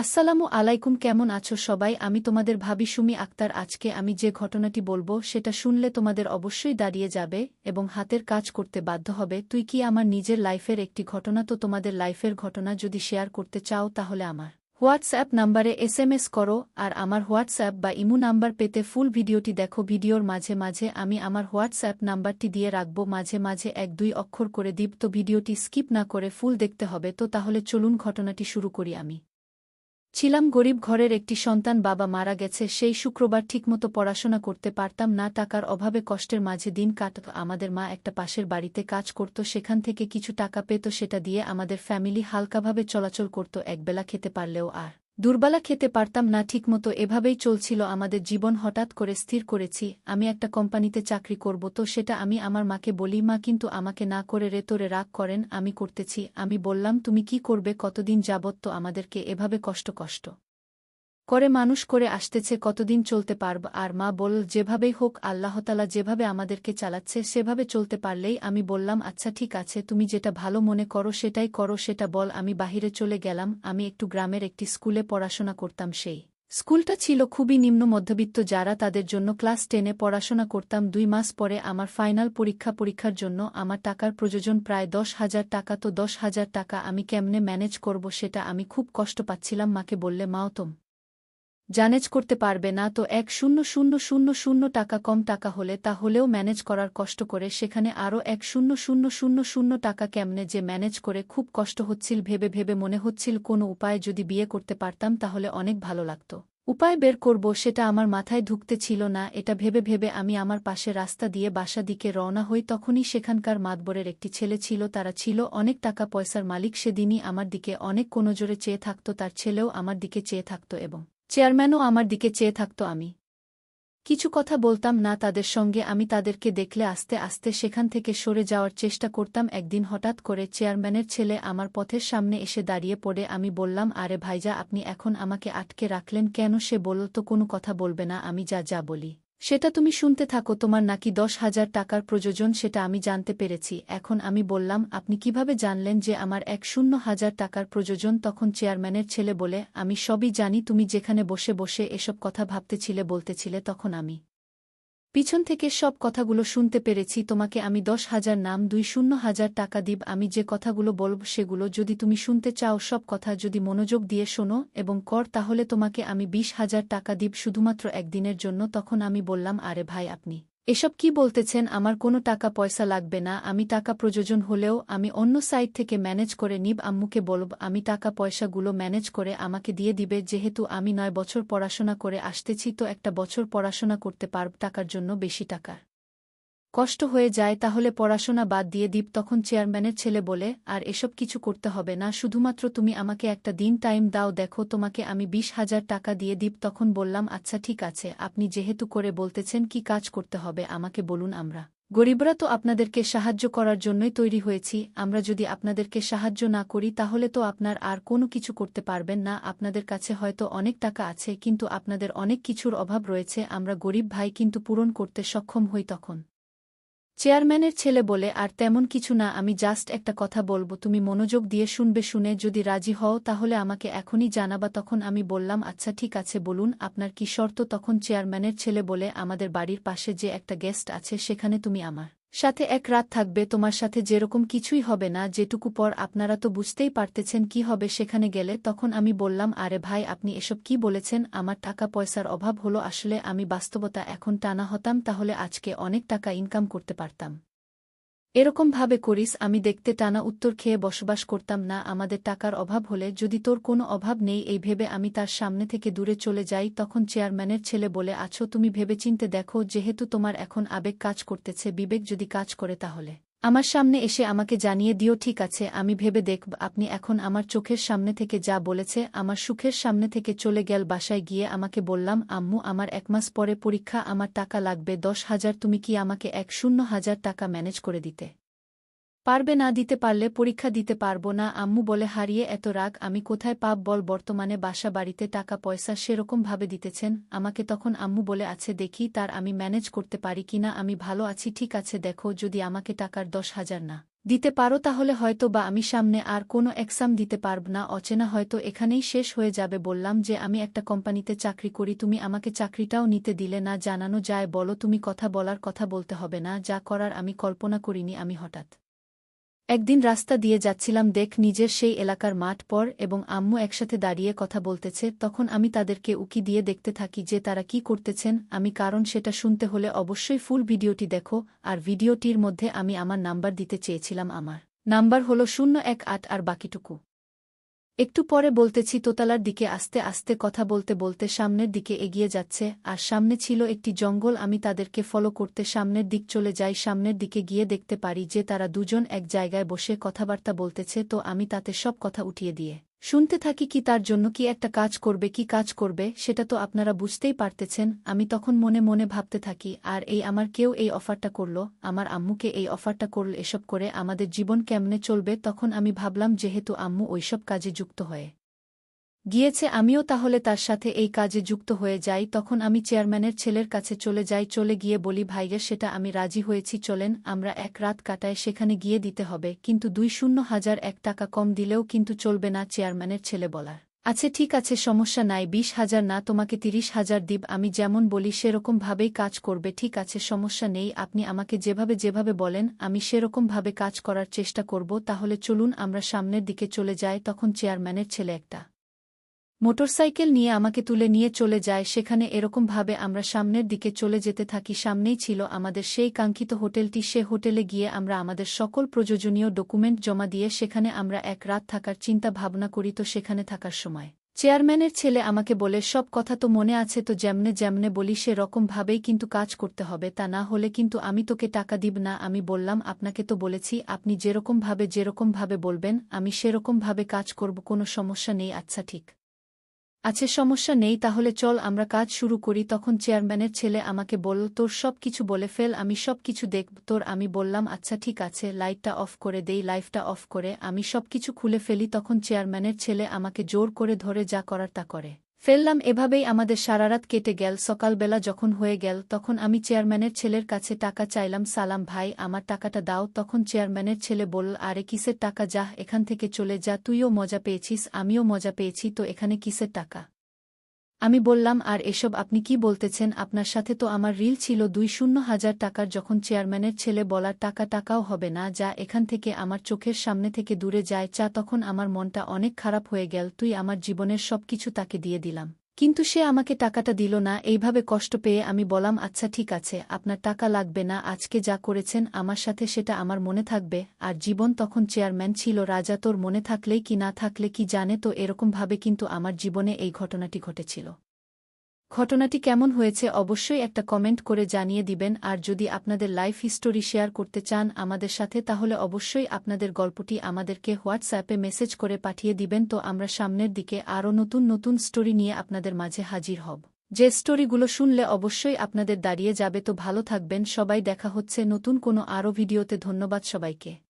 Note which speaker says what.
Speaker 1: আসসালামু আলাইকুম, কেমন আছো সবাই? আমি তোমাদের ভাবি সুমি আক্তার। আজকে আমি যে ঘটনাটি বলব, সেটা শুনলে তোমাদের অবশ্যই দাঁড়িয়ে যাবে এবং হাতের কাজ করতে বাধ্য হবে। তুই কি আমার নিজের লাইফের একটি ঘটনা? তো তোমাদের লাইফের ঘটনা যদি শেয়ার করতে চাও, তাহলে আমার হোয়াটসঅ্যাপ নাম্বারে এসএমএস করো, আর আমার হোয়াটসঅ্যাপ বা ইমু নাম্বার পেতে ফুল ভিডিওটি দেখো। ভিডিওর মাঝে মাঝে আমি আমার হোয়াটসঅ্যাপ নাম্বারটি দিয়ে রাখব। মাঝে মাঝে এক দুই অক্ষর করে দিব তো ভিডিওটি স্কিপ না করে ফুল দেখতে হবে। তো তাহলে চলুন ঘটনাটি শুরু করি আমি। ছিলাম গরিব ঘরের একটি সন্তান, বাবা মারা গেছে, সেই শুক্রবার ঠিকমতো পড়াশোনা করতে পারতাম না, টাকার অভাবে কষ্টের মাঝে দিন কাটত, আমাদের মা একটা পাশের বাড়িতে কাজ করত, সেখান থেকে কিছু টাকা পেত, সেটা দিয়ে আমাদের ফ্যামিলি হালকাভাবে চলাচল করত, একবেলা খেতে পারলেও আর। দুর্বালা খেতে পারতাম না, ঠিকমতো এভাবেই চলছিল আমাদের জীবন, হঠাৎ করে স্থির করেছি, আমি একটা কোম্পানিতে চাকরি করব তো সেটা আমি আমার মাকে বলি, মা, কিন্তু আমাকে না করে রেতরে রাগ করেন, আমি করতেছি। আমি বললাম, তুমি কি করবে, কতদিন যাবত তো আমাদেরকে এভাবে কষ্ট কষ্ট। করে মানুষ করে আসতেছে, কতদিন চলতে পারব? আর মা বল যেভাবেই হোক আল্লাহতালা যেভাবে আমাদেরকে চালাচ্ছে, সেভাবে চলতে পারলেই আমি বললাম আচ্ছা ঠিক আছে, তুমি যেটা ভালো মনে করো, সেটাই করো, সেটা বল, আমি বাহিরে চলে গেলাম, আমি একটু গ্রামের একটি স্কুলে পড়াশোনা করতাম সেই। স্কুলটা ছিল খুবই নিম্ন মধ্যবিত্ত, যারা তাদের জন্য ক্লাস টেনে পড়াশোনা করতাম। দুই মাস পরে আমার ফাইনাল পরীক্ষা পরীক্ষার জন্য আমার টাকার প্রয়োজন প্রায় দশ হাজার টাকা, তো দশ হাজার টাকা আমি কেমনে ম্যানেজ করব, সেটা আমি খুব কষ্ট পাচ্ছিলাম, মাকে বললে, মাও, তোম ম্যানেজ করতে পারবে না, তো এক শূন্য শূন্য শূন্য শূন্য টাকা কম টাকা হলে তা হলেও ম্যানেজ করার কষ্ট করে সেখানে আরও এক শূন্য শূন্য শূন্য শূন্য টাকা কেমনে যে ম্যানেজ করে খুব কষ্ট হচ্ছিল, ভেবে ভেবে মনে হচ্ছিল কোনো উপায় যদি বিয়ে করতে পারতাম তাহলে অনেক ভালো লাগত। উপায় বের করব সেটা আমার মাথায় ঢুকতে ছিল না, এটা ভেবে ভেবে আমি আমার পাশে রাস্তা দিয়ে বাসা দিকে রওনা হই, তখনই সেখানকার মাতবরের একটি ছেলে ছিল, তারা ছিল অনেক টাকা পয়সার মালিক, সেদিনই আমার দিকে অনেক কোনো জোরে চেয়ে থাকত, তার ছেলেও আমার দিকে চেয়ে থাকত এবং চেয়ারম্যানও আমার দিকে চেয়ে থাকত আমি। কিছু কথা বলতাম না তাদের সঙ্গে, আমি তাদেরকে দেখলে আস্তে আস্তে সেখান থেকে সরে যাওয়ার চেষ্টা করতাম। একদিন হঠাৎ করে চেয়ারম্যানের ছেলে আমার পথের সামনে এসে দাঁড়িয়ে পড়ে, আমি বললাম, আরে ভাইজা, আপনি এখন আমাকে আটকে রাখলেন কেন? সে বলল, তো কোনো কথা বলবে না, আমি যা যা বলি। সেটা তুমি শুনতে থাকো, তোমার নাকি দশ হাজার টাকার প্রযোজন সেটা আমি জানতে পেরেছি। এখন আমি বললাম, আপনি কীভাবে জানলেন যে আমার এক শূন্য হাজার টাকার প্রযোজন? তখন চেয়ারম্যানের ছেলে বলে, আমি সবই জানি, তুমি যেখানে বসে বসে এসব কথা ভাবতেছিলে, বলতেছিলে, তখন আমি পিছন থেকে সব কথাগুলো শুনতে পেরেছি, তোমাকে আমি দশ হাজার নাম, দুই শূন্য হাজার টাকা দিব, আমি যে কথাগুলো বলব সেগুলো যদি তুমি শুনতে চাও, সব কথা যদি মনোযোগ দিয়ে শোনো এবং কর, তাহলে তোমাকে আমি বিশ হাজার টাকা দিব, শুধুমাত্র একদিনের জন্য, তখন আমি বললাম, আরে ভাই, আপনি এসব কি বলতেছেন, আমার কোনো টাকা পয়সা লাগবে না, আমি টাকা প্রয়োজন হলেও আমি অন্য সাইট থেকে ম্যানেজ করে নিব, আম্মুকে বলব, আমি টাকা পয়সাগুলো ম্যানেজ করে আমাকে দিয়ে দিবে, যেহেতু আমি নয় বছর পড়াশোনা করে আসতেছি, তো একটা বছর পড়াশোনা করতে পারব, টাকার জন্য বেশি টাকার কষ্ট হয়ে যায় তাহলে পড়াশোনা বাদ দিয়ে দীপ তখন চেয়ারম্যানের ছেলে বলে, আর এসব কিছু করতে হবে না, শুধুমাত্র তুমি আমাকে একটা দিন টাইম দাও, দেখো তোমাকে আমি বিশ হাজার টাকা দিয়ে দীপ তখন বললাম আচ্ছা ঠিক আছে, আপনি যেহেতু করে বলতেছেন কি কাজ করতে হবে, আমাকে বলুন আমরা। গরিবরা তো আপনাদেরকে সাহায্য করার জন্যই তৈরি হয়েছি, আমরা যদি আপনাদেরকে সাহায্য না করি তাহলে তো আপনার আর কোনো কিছু করতে পারবেন না, আপনাদের কাছে হয়তো অনেক টাকা আছে, কিন্তু আপনাদের অনেক কিছুর অভাব রয়েছে, আমরা গরিব ভাই কিন্তু পূরণ করতে সক্ষম হই তখন। চেয়ারম্যানের ছেলে বলে, আর তেমন কিছু না, আমি জাস্ট একটা কথা বলব, তুমি মনোযোগ দিয়ে শুনবে, শুনে যদি রাজি হও, তাহলে আমাকে এখনই জানাবা, তখন আমি বললাম আচ্ছা ঠিক আছে, বলুন, আপনার কি শর্ত? তখন চেয়ারম্যানের ছেলে বলে, আমাদের বাড়ির পাশে যে একটা গেস্ট আছে, সেখানে তুমি আমার। সাথে এক রাত থাকবে, তোমার সাথে যেরকম কিছুই হবে না, যেটুকু পর আপনারা তো বুঝতেই পারতেছেন কি হবে সেখানে গেলে, তখন আমি বললাম, আরে ভাই, আপনি এসব কি বলেছেন? আমার টাকা পয়সার অভাব হলো, আসলে আমি বাস্তবতা এখন টানা হতাম, তাহলে আজকে অনেক টাকা ইনকাম করতে পারতাম। এরকম ভাবে করিস, আমি দেখতে টানা উত্তর খেয়ে বসবাস করতাম না, আমাদের টাকার অভাব হলে যদি তোর কোনো অভাব নেই, এই ভেবে আমি তার সামনে থেকে দূরে চলে যাই, তখন চেয়ারম্যানের ছেলে বলে আছো তুমি ভেবেচিন্তে দেখো, যেহেতু তোমার এখন আবেগ কাজ করতেছে, বিবেক যদি কাজ করে তাহলে। আমার সামনে এসে আমাকে জানিয়ে দিও, ঠিক আছে, আমি ভেবে দেখব আপনি এখন আমার চোখের সামনে থেকে যা বলেছে, আমার সুখের সামনে থেকে চলে গেল, বাসায় গিয়ে আমাকে বললাম, আম্মু, আমার এক মাস পরে পরীক্ষা, আমার টাকা লাগবে, দশ হাজার, তুমি কি আমাকে এক শূন্য হাজার টাকা ম্যানেজ করে দিতে? পারবে না দিতে পারলে পরীক্ষা দিতে পারব না, আম্মু বলে, হারিয়ে এত রাগ, আমি কোথায় পাপ বল, বর্তমানে বাসা বাড়িতে টাকা পয়সা সেরকম ভাবে দিতেছেন, আমাকে তখন আম্মু বলে আছে দেখি, তার আমি ম্যানেজ করতে পারি কিনা আমি ভালো আছি, ঠিক আছে, দেখো, যদি আমাকে টাকার দশ হাজার না দিতে পারো, তাহলে হয়তো বা আমি সামনে আর কোনো এক্সাম দিতে পারব না, অচেনা হয়তো এখানেই শেষ হয়ে যাবে, বললাম যে, আমি একটা কোম্পানিতে চাকরি করি, তুমি আমাকে চাকরিটাও নিতে দিলে না, জানানো যায়, বলো, তুমি কথা বলার কথা বলতে হবে না, যা করার আমি কল্পনা করিনি, আমি হঠাৎ একদিন রাস্তা দিয়ে যাচ্ছিলাম, দেখ নিজের সেই এলাকার মাঠ পর এবং আম্মু একসাথে দাঁড়িয়ে কথা বলতেছে, তখন আমি তাদেরকে উকি দিয়ে দেখতে থাকি যে তারা কি করতেছেন, আমি কারণ সেটা শুনতে হলে অবশ্যই ফুল ভিডিওটি দেখো, আর ভিডিওটির মধ্যে আমি আমার নাম্বার দিতে চেয়েছিলাম আমার। নাম্বার হল শূন্য এক আট আর বাকিটুকু। একটু পরে বলতেছি, তোতালার দিকে আস্তে আস্তে কথা বলতে বলতে সামনের দিকে এগিয়ে যাচ্ছে, আর সামনে ছিল একটি জঙ্গল, আমি তাদেরকে ফলো করতে সামনের দিক চলে যাই, সামনের দিকে গিয়ে দেখতে পারি যে তারা দুজন এক জায়গায় বসে কথাবার্তা বলতেছে, তো আমি তাতে সব কথা উঠিয়ে দিয়ে শুনতে থাকি কি তার জন্য কি একটা কাজ করবে, কি কাজ করবে, সেটা তো আপনারা বুঝতেই পারতেছেন, আমি তখন মনে মনে ভাবতে থাকি, আর এই আমার কেউ এই অফারটা করল, আমার আম্মুকে এই অফারটা করল, এসব করে আমাদের জীবন কেমনে চলবে, তখন আমি ভাবলাম যেহেতু আম্মু ওইসব কাজে যুক্ত হয়ে। গিয়েছে আমিও তাহলে তার সাথে এই কাজে যুক্ত হয়ে যাই, তখন আমি চেয়ারম্যানের ছেলের কাছে চলে যাই, চলে গিয়ে বলি ভাইয়া সেটা আমি রাজি হয়েছি, চলেন, আমরা এক রাত কাটায় সেখানে গিয়ে দিতে হবে। কিন্তু দুই শূন্য হাজার এক টাকা কম দিলেও কিন্তু চলবে না চেয়ারম্যানের ছেলে বলার। আছে ঠিক আছে, সমস্যা নাই, বিশ হাজার না, তোমাকে তিরিশ হাজার দিব, আমি যেমন বলি সেরকমভাবেই কাজ করবে, ঠিক আছে, সমস্যা নেই, আপনি আমাকে যেভাবে যেভাবে বলেন, আমি সেরকমভাবে কাজ করার চেষ্টা করব, তাহলে চলুন, আমরা সামনের দিকে চলে যাই, তখন চেয়ারম্যানের ছেলে একটা মোটরসাইকেল নিয়ে আমাকে তুলে নিয়ে চলে যায়, সেখানে এরকমভাবে আমরা সামনের দিকে চলে যেতে থাকি। সামনেই ছিল আমাদের সেই কাঙ্ক্ষিত হোটেলটি। সে হোটেলে গিয়ে আমরা আমাদের সকল প্রয়োজনীয় ডকুমেন্ট জমা দিয়ে সেখানে আমরা এক রাত থাকার চিন্তা ভাবনা করি তো সেখানে থাকার সময়। চেয়ারম্যানের ছেলে আমাকে বলে, সব কথা তো মনে আছে তো যেমনে যেমনে বলি, সে রকমভাবেই কিন্তু কাজ করতে হবে। তা না হলে কিন্তু আমি তোকে টাকা দিব না আমি বললাম, আপনাকে তো বলেছি, আপনি যেরকমভাবে যেরকমভাবে বলবেন, আমি সেরকমভাবে কাজ করব, কোনো সমস্যা নেই। আচ্ছা ঠিক। আছে, সমস্যা নেই, তাহলে চল আমরা কাজ শুরু করি। তখন চেয়ারম্যানের ছেলে আমাকে বলল, তোর সব কিছু বলে ফেল, আমি সব কিছু দেখব। তোর আমি বললাম আচ্ছা ঠিক আছে, লাইটটা অফ করে দেই লাইফটা অফ করে আমি সব কিছু খুলে ফেলি। তখন চেয়ারম্যানের ছেলে আমাকে জোর করে ধরে যা করার তা করে। ফেললাম এভাবেই আমাদের সারারাত কেটে গেল। সকালবেলা যখন হয়ে গেল, তখন আমি চেয়ারম্যানের ছেলের কাছে টাকা চাইলাম। সালাম, ভাই, আমার টাকাটা দাও। তখন চেয়ারম্যানের ছেলে বলল, আরে, কিসের টাকা? যাহ, এখান থেকে চলে যা। তুইও মজা পেয়েছিস, আমিও মজা পেয়েছি। তো এখানে কিসের টাকা? আমি বললাম, আর এসব আপনি কি বলতেছেন? আপনার সাথে তো আমার রিল ছিল দুই শূন্য হাজার টাকার যখন চেয়ারম্যানের ছেলে বলার টাকা টাকাও হবে না, যা এখান থেকে আমার চোখের সামনে থেকে দূরে যায়, চা তখন আমার মনটা অনেক খারাপ হয়ে গেল, তুই আমার জীবনের সব কিছু তাকে দিয়ে দিলাম। কিন্তু সে আমাকে টাকাটা দিল না, এইভাবে কষ্ট পেয়ে আমি বলাম আচ্ছা ঠিক আছে, আপনার টাকা লাগবে না, আজকে যা করেছেন আমার সাথে সেটা আমার মনে থাকবে। আর জীবন তখন চেয়ারম্যান ছিল, রাজা তোর মনে থাকলেই কি না থাকলে কি জানে, তো এরকমভাবে কিন্তু আমার জীবনে এই ঘটনাটি ঘটেছিল। ঘটনাটি কেমন হয়েছে অবশ্যই একটা কমেন্ট করে জানিয়ে দিবেন, আর যদি আপনাদের লাইফ হিস্টোরি শেয়ার করতে চান আমাদের সাথে, তাহলে অবশ্যই আপনাদের গল্পটি আমাদেরকে হোয়াটসঅ্যাপে মেসেজ করে পাঠিয়ে দিবেন। তো আমরা সামনের দিকে আরও নতুন নতুন স্টোরি নিয়ে আপনাদের মাঝে হাজির হব। যে স্টোরিগুলো শুনলে অবশ্যই আপনাদের দাঁড়িয়ে যাবে। তো ভালো থাকবেন, সবাই দেখা হচ্ছে নতুন কোনো আরও ভিডিওতে। ধন্যবাদ সবাইকে।